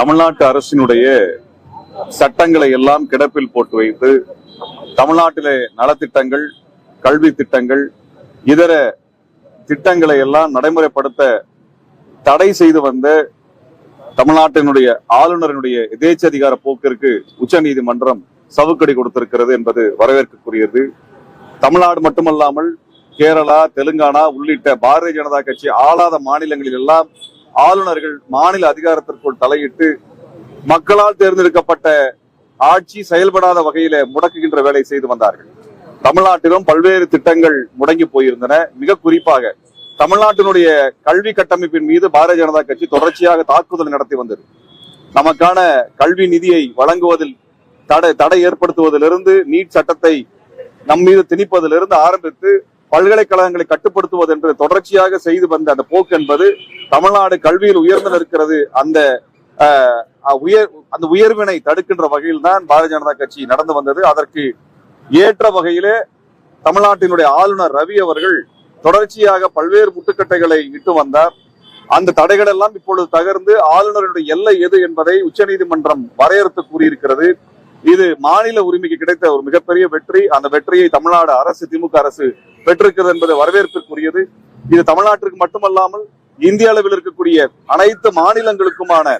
தமிழ்நாட்டு அரசினுடைய சட்டங்களை எல்லாம் கிடப்பில் போட்டு வைத்து தமிழ்நாட்டிலே நலத்திட்டங்கள் கல்வி திட்டங்கள் இதர திட்டங்களை எல்லாம் நடைமுறைப்படுத்த தடை செய்து வந்த தமிழ்நாட்டினுடைய ஆளுநரினுடைய எதேச்சதிகார போக்கிற்கு உச்சநீதிமன்றம் சவுக்கடி கொடுத்திருக்கிறது என்பது வரவேற்கக்கூடியது. தமிழ்நாடு மட்டுமல்லாமல் கேரளா தெலுங்கானா உள்ளிட்ட பாரதிய ஜனதா கட்சி ஆளாத மாநிலங்களில் எல்லாம் ஆளுநர்கள் மாநில அதிகாரத்திற்குள் தலையிட்டு மக்களால் தேர்ந்தெடுக்கப்பட்ட ஆட்சி செயல்படாத வகையில முடக்குகின்ற வேலை செய்து வந்தார்கள். தமிழ்நாட்டிலும் பல்வேறு திட்டங்கள் முடங்கி போயிருந்தன. மிக குறிப்பாக தமிழ்நாட்டினுடைய கல்வி கட்டமைப்பின் மீது பாரதிய ஜனதா கட்சி தொடர்ச்சியாக தாக்குதல் நடத்தி வந்தது. நமக்கான கல்வி நிதியை வழங்குவதில் தடை தடை ஏற்படுத்துவதிலிருந்து நீட் சட்டத்தை நம் மீது திணிப்பதிலிருந்து ஆரம்பித்து பல்கலைக்கழகங்களை கட்டுப்படுத்துவது என்று தொடர்ச்சியாக செய்து வந்த அந்த போக்கு என்பது தமிழ்நாடு கல்வியில் உயர்ந்து நிற்கிறது. அந்த உயர் அந்த உயர்வினை தடுக்கின்ற வகையில் தான் பாரதிய ஜனதா கட்சி நடந்து வந்தது. அதற்கு ஏற்ற வகையிலே தமிழ்நாட்டினுடைய ஆளுநர் ரவி அவர்கள் தொடர்ச்சியாக பல்வேறு முட்டுக்கட்டைகளை இட்டு வந்தார். அந்த தடைகள் எல்லாம் இப்பொழுது தகர்ந்து ஆளுநருடைய எல்லை எது என்பதை உச்சநீதிமன்றம் வரையறுத்து கூறியிருக்கிறது. இது மாநில உரிமைக்கு கிடைத்த ஒரு மிகப்பெரிய வெற்றி. அந்த வெற்றியை தமிழ்நாடு அரசு திமுக அரசு பெற்றிருக்கிறது என்பது வரவேற்பிற்குரியது. இது தமிழ்நாட்டிற்கு மட்டுமல்லாமல் இந்திய அளவில் இருக்கக்கூடிய அனைத்து மாநிலங்களுக்குமான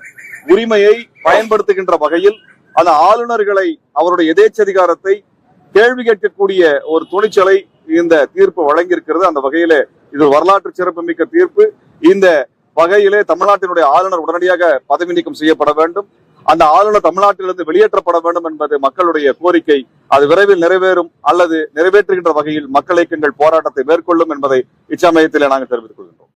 உரிமையை பயன்படுத்துகின்ற வகையில் அந்த ஆளுநர்களை அவருடைய எதேச்சதிகாரத்தை கேள்வி கேட்கக்கூடிய ஒரு துணிச்சலை இந்த தீர்ப்பு வழங்கியிருக்கிறது. அந்த வகையில இது வரலாற்று சிறப்புமிக்க தீர்ப்பு. இந்த வகையிலே தமிழ்நாட்டினுடைய ஆளுநர் உடனடியாக பதவி நீக்கம் செய்யப்பட வேண்டும். அந்த ஆளுநர் தமிழ்நாட்டிலிருந்து வெளியேற்றப்பட வேண்டும் என்பது மக்களுடைய கோரிக்கை. அது விரைவில் நிறைவேறும் அல்லது நிறைவேற்றுகின்ற வகையில் மக்கள் இயக்கங்கள் போராட்டத்தை மேற்கொள்ளும் என்பதை இச்சமயத்திலே நாங்கள் தெரிவித்துக் கொள்கின்றோம்.